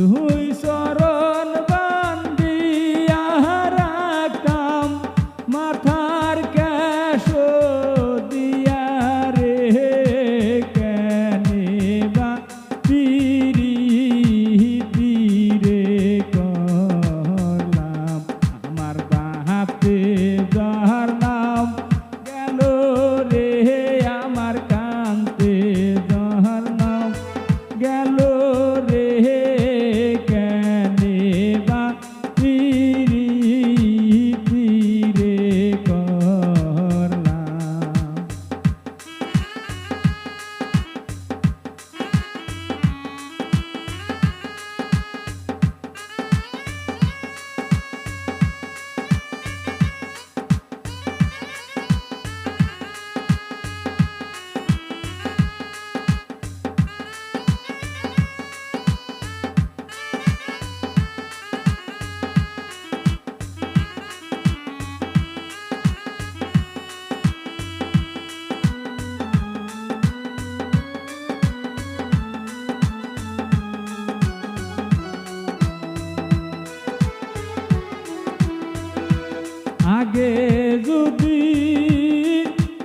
তুই সারা আগে যদি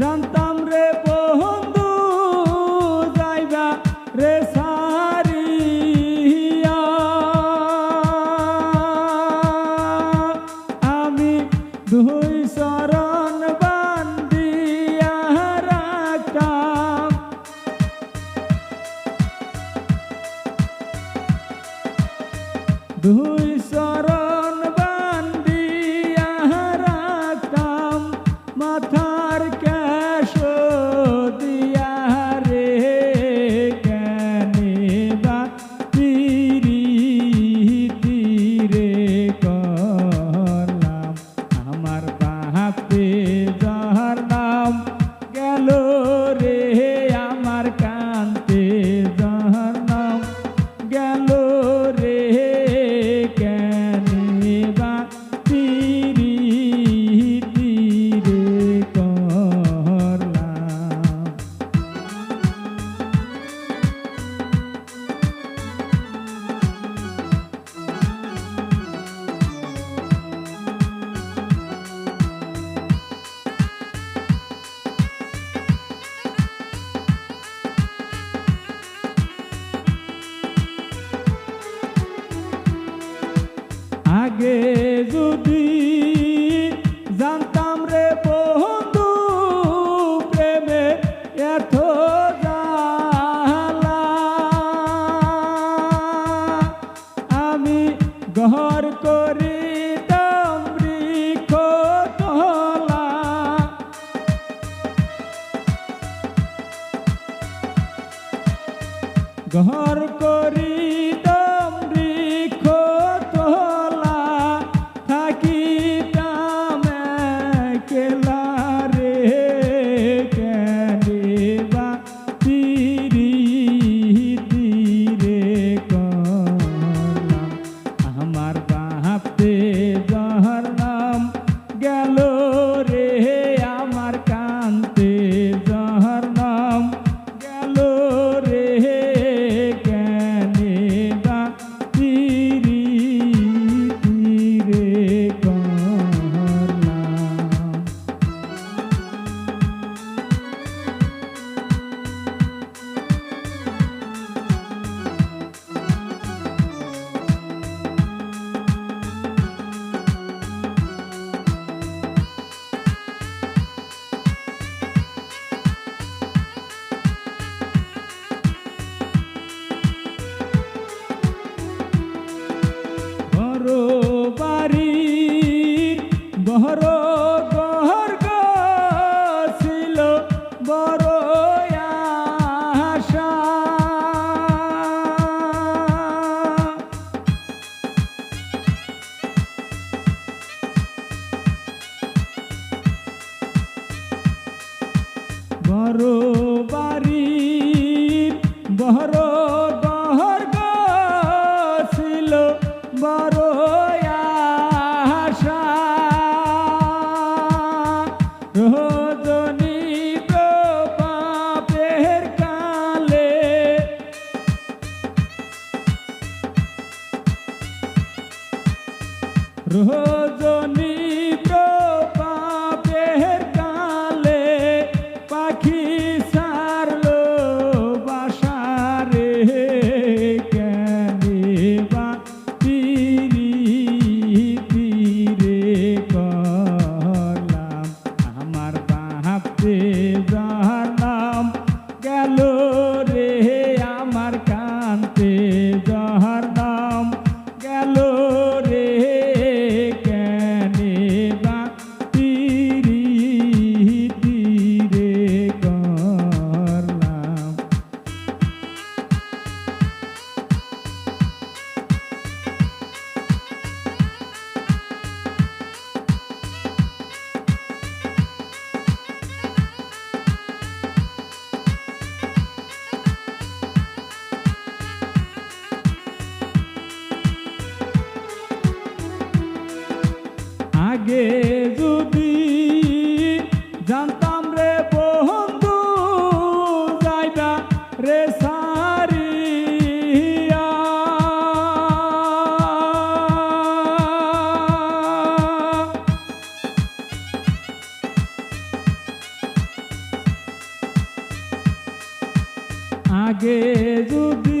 জানতাম রে বন্ধু যাইবা রে সারিয়া। আমি দুহ যদি জানতাম রে বন্ধু প্রেমে এত জালা আমি ঘর করি ঘর ক রোজনী আগে যদি জানতাম রে বন্ধু যাইবা রে আগে যদি